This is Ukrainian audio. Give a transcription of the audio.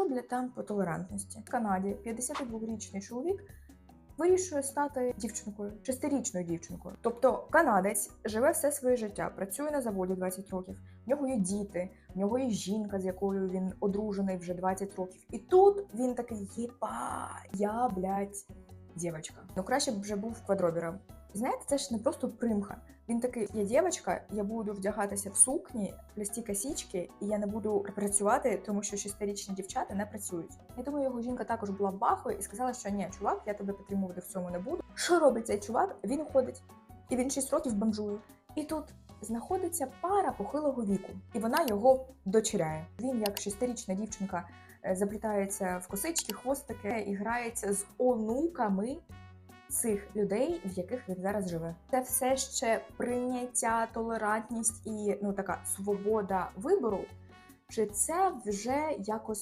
що бля там по толерантності? В Канаді 52-річний чоловік вирішує стати дівчинкою, шестирічною дівчинкою. Тобто канадець живе все своє життя, працює на заводі 20 років. В нього є діти, в нього є жінка, з якою він одружений вже 20 років. І тут він такий єба, я блядь, дівчинка. Ну краще б вже був квадробіром. Знаєте, це ж не просто примха. Він такий: я дівчинка, я буду вдягатися в сукні, плести косічки, і я не буду працювати, тому що шестирічні дівчата не працюють. Я думаю, його жінка також була бахою і сказала, що ні, чувак, я тебе підтримувати в цьому не буду. Що робить цей чувак? Він уходить, і він 6 років бомжує. І тут знаходиться пара похилого віку, і вона його дочеряє. Він, як шестирічна дівчинка, е, заплітається в косички, хвостики і грається з онуками цих людей, в яких він зараз живе. Це все ще прийняття, толерантність і ну така свобода вибору. Чи це вже якось